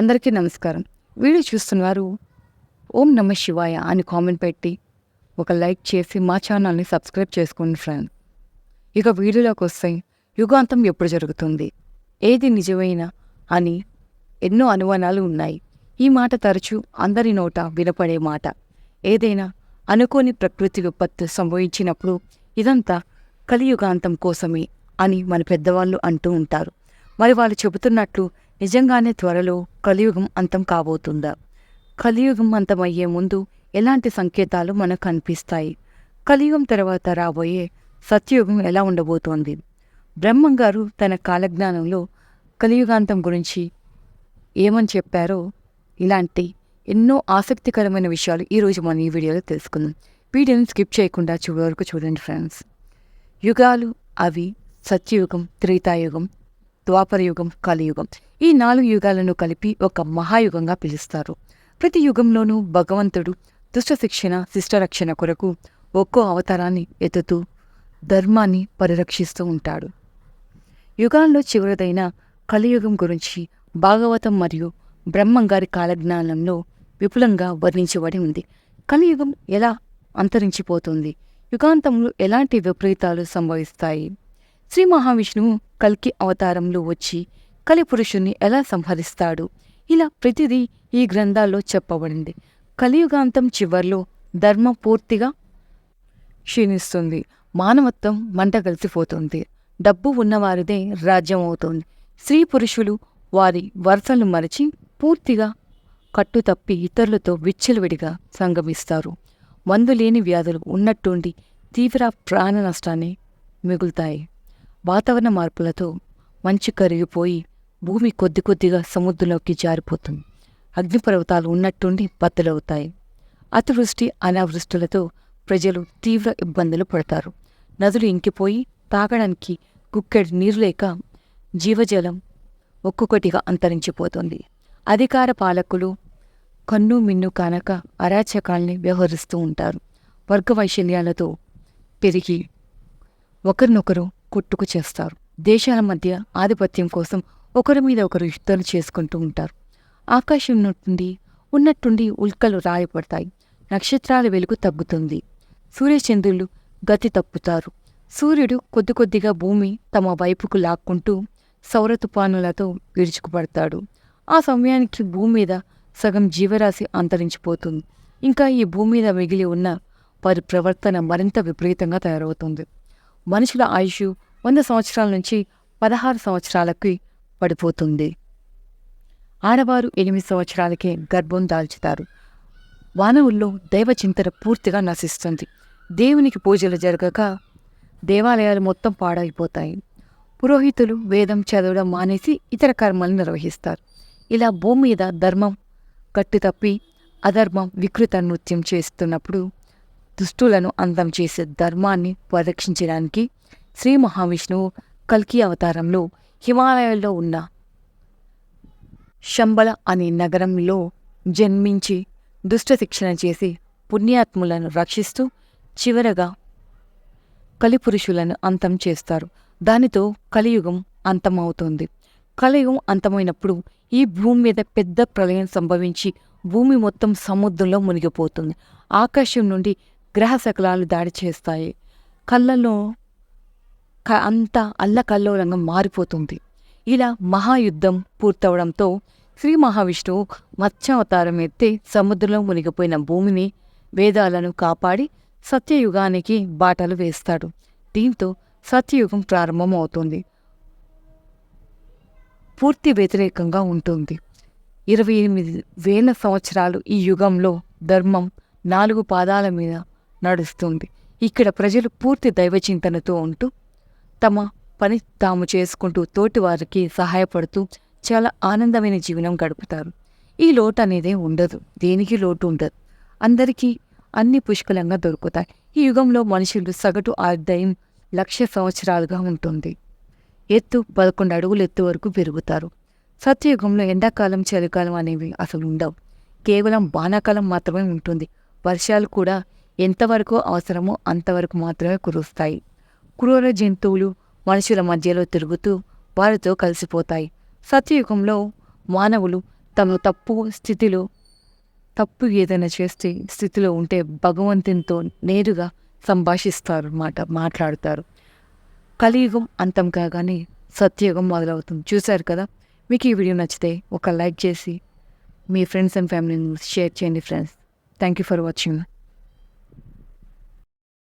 అందరికీ నమస్కారం. వీడియో చూస్తున్నవారు ఓం నమ శివాయ అని కామెంట్ పెట్టి ఒక లైక్ చేసి మా ఛానల్ని సబ్స్క్రైబ్ చేసుకోండి ఫ్రెండ్ ఇక వీడియోలోకి వస్తే యుగాంతం ఎప్పుడు జరుగుతుంది? ఏది నిజమైన అని ఎన్నో అనుమానాలు ఉన్నాయి. ఈ మాట తరచూ అందరి నోట వినపడే మాట. ఏదైనా అనుకోని ప్రకృతి విపత్తు సంభవించినప్పుడు ఇదంతా కలియుగాంతం కోసమే అని మన పెద్దవాళ్ళు అంటూ ఉంటారు. మరి వాళ్ళు చెబుతున్నట్లు నిజంగానే త్వరలో కలియుగం అంతం కాబోతుందా? కలియుగం అంతమయ్యే ముందు ఎలాంటి సంకేతాలు మనకు కనిపిస్తాయి కలియుగం తర్వాత రాబోయే సత్యయుగం ఎలా ఉండబోతోంది? బ్రహ్మం గారు తన కాలజ్ఞానంలో కలియుగాంతం గురించి ఏమని చెప్పారో ఇలాంటి ఎన్నో ఆసక్తికరమైన విషయాలు ఈరోజు మనం ఈ వీడియోలో తెలుసుకుందాం. వీడియోని స్కిప్ చేయకుండా చివరి వరకు చూడండి ఫ్రెండ్స్. యుగాలు అవి సత్యయుగం త్రేతాయుగం ద్వాపరయుగం కలియుగం. ఈ నాలుగు యుగాలను కలిపి ఒక మహాయుగంగా పిలుస్తారు. ప్రతి యుగంలోనూ భగవంతుడు దుష్ట శిక్షణ శిష్టరక్షణ కొరకు ఒక్కో అవతారాన్ని ఎత్తుతూ ధర్మాన్ని పరిరక్షిస్తూ ఉంటాడు. యుగాల్లో చివరిదైన కలియుగం గురించి భాగవతం మరియు బ్రహ్మంగారి కాలజ్ఞానంలో విపులంగా వర్ణించబడి ఉంది. కలియుగం ఎలా అంతరించిపోతుంది? యుగాంతంలో ఎలాంటి విపరీతాలు సంభవిస్తాయి? శ్రీ మహావిష్ణువు కల్కి అవతారంలో వచ్చి కలిపురుషుణ్ణి ఎలా సంహరిస్తాడు? ఇలా ప్రతిదీ ఈ గ్రంథాల్లో చెప్పబడింది. కలియుగాంతం చివర్లో ధర్మం పూర్తిగా క్షీణిస్తుంది. మానవత్వం మంట కలిసిపోతుంది. డబ్బు ఉన్నవారిదే రాజ్యం అవుతుంది. స్త్రీ పురుషులు వారి వరసలను మరచి పూర్తిగా కట్టుతప్పి ఇతరులతో విచ్చలవిడిగా సంగమిస్తారు. మందులేని వ్యాధులు ఉన్నట్టుండి తీవ్ర ప్రాణ నష్టాన్ని మిగులుతాయి. వాతావరణ మార్పులతో మంచు కరిగిపోయి భూమి కొద్ది కొద్దిగా సముద్రంలోకి జారిపోతుంది. అగ్నిపర్వతాలు ఉన్నట్టుండి బద్దలవుతాయి. అతివృష్టి అనావృష్టులతో ప్రజలు తీవ్ర ఇబ్బందులు పడతారు. నదులు ఇంకిపోయి తాగడానికి కుక్కెడి నీరు లేక జీవజలం ఒక్కొక్కటిగా అంతరించిపోతుంది. అధికార పాలకులు కన్ను మిన్ను కానక అరాచకాల్ని వ్యవహరిస్తూ ఉంటారు. వర్గ వైశల్యాలతో పెరిగి ఒకరినొకరు కొట్టుకు చేస్తారు. దేశాల మధ్య ఆధిపత్యం కోసం ఒకరి మీద ఒకరు యుద్ధాలు చేసుకుంటూ ఉంటారు. ఆకాశం నుండి ఉన్నట్టుండి ఉల్కలు రాయపడతాయి నక్షత్రాల వెలుగు తగ్గుతుంది. సూర్యచంద్రులు గతి తప్పుతారు. సూర్యుడు కొద్ది కొద్దిగా భూమి తమ వైపుకు లాక్కుంటూ సౌర తుపానులతో విరుచుకుపడతాడు. ఆ సమయానికి భూమి మీద సగం జీవరాశి అంతరించిపోతుంది. ఇంకా ఈ భూమి మీద మిగిలి ఉన్న వారి ప్రవర్తన మరింత విపరీతంగా తయారవుతుంది. మనుషుల ఆయుష్ వంద సంవత్సరాల నుంచి పదహారు సంవత్సరాలకి పడిపోతుంది. ఆడవారు ఎనిమిది సంవత్సరాలకే గర్భం దాల్చుతారు. మానవుల్లో దైవచింతన పూర్తిగా నశిస్తుంది. దేవునికి పూజలు జరగక దేవాలయాలు మొత్తం పాడైపోతాయి. పురోహితులు వేదం చదవడం మానేసి ఇతర కర్మలు నిర్వహిస్తారు. ఇలా భూమి మీద ధర్మం కట్టుతప్పి అధర్మం వికృత నృత్యం చేస్తున్నప్పుడు దుష్టులను అంతం చేసే ధర్మాన్ని పరిరక్షించడానికి శ్రీ మహావిష్ణువు కల్కి అవతారంలో హిమాలయాల్లో ఉన్న శంబల అనే నగరంలో జన్మించి దుష్ట శిక్షణ చేసి పుణ్యాత్ములను రక్షిస్తూ చివరగా కలిపురుషులను అంతం చేస్తారు. దానితో కలియుగం అంతమవుతుంది. కలియుగం అంతమైనప్పుడు ఈ భూమి మీద పెద్ద ప్రళయం సంభవించి భూమి మొత్తం సముద్రంలో మునిగిపోతుంది. ఆకాశం నుండి గ్రహ శకలాలు దాడి చేస్తాయి. కళ్ళలో క అంతా అల్లకల్లోలంగా మారిపోతుంది. ఇలా మహాయుద్ధం పూర్తవడంతో శ్రీ మహావిష్ణువు మత్స్యావతారం ఎత్తి సముద్రంలో మునిగిపోయిన భూమిని వేదాలను కాపాడి సత్యయుగానికి బాటలు వేస్తాడు. దీంతో సత్యయుగం ప్రారంభమవుతుంది. పూర్తి వ్యతిరేకంగా ఉంటుంది. ఇరవై ఎనిమిది వేల సంవత్సరాలు ఈ యుగంలో ధర్మం నాలుగు పాదాల మీద నడుస్తుంది. ఇక్కడ ప్రజలు పూర్తి దైవచింతనతో ఉంటూ తమ పని తాము చేసుకుంటూ తోటివారికి సహాయపడుతూ చాలా ఆనందమైన జీవనం గడుపుతారు. ఈ లోటు అనేదే ఉండదు. దేనికి లోటు ఉండదు? అందరికీ అన్ని పుష్కలంగా దొరుకుతాయి. ఈ యుగంలో మనుషులు సగటు ఆదాయం లక్ష సంవత్సరాలుగా ఉంటుంది. ఎత్తు పదకొండు అడుగులు ఎత్తు వరకు పెరుగుతారు. సత్యయుగంలో ఎండాకాలం చలికాలం అనేవి అసలు ఉండవు. కేవలం వానాకాలం మాత్రమే ఉంటుంది. వర్షాలు కూడా ఎంతవరకు అవసరమో అంతవరకు మాత్రమే కురుస్తాయి. క్రూర జంతువులు మనుషుల మధ్యలో తిరుగుతూ వారితో కలిసిపోతాయి. సత్యయుగంలో మానవులు తమ తప్పు స్థితిలో తప్పు ఏదైనా చేస్తే స్థితిలో ఉంటే భగవంతునితో నేరుగా సంభాషిస్తారు అన్నమాట మాట్లాడతారు. కలియుగం అంతం కాగానే సత్యయుగం మొదలవుతుంది. చూశారు కదా? మీకు ఈ వీడియో నచ్చితే ఒక లైక్ చేసి మీ ఫ్రెండ్స్ అండ్ ఫ్యామిలీని షేర్ చేయండి friends. Thank you for watching.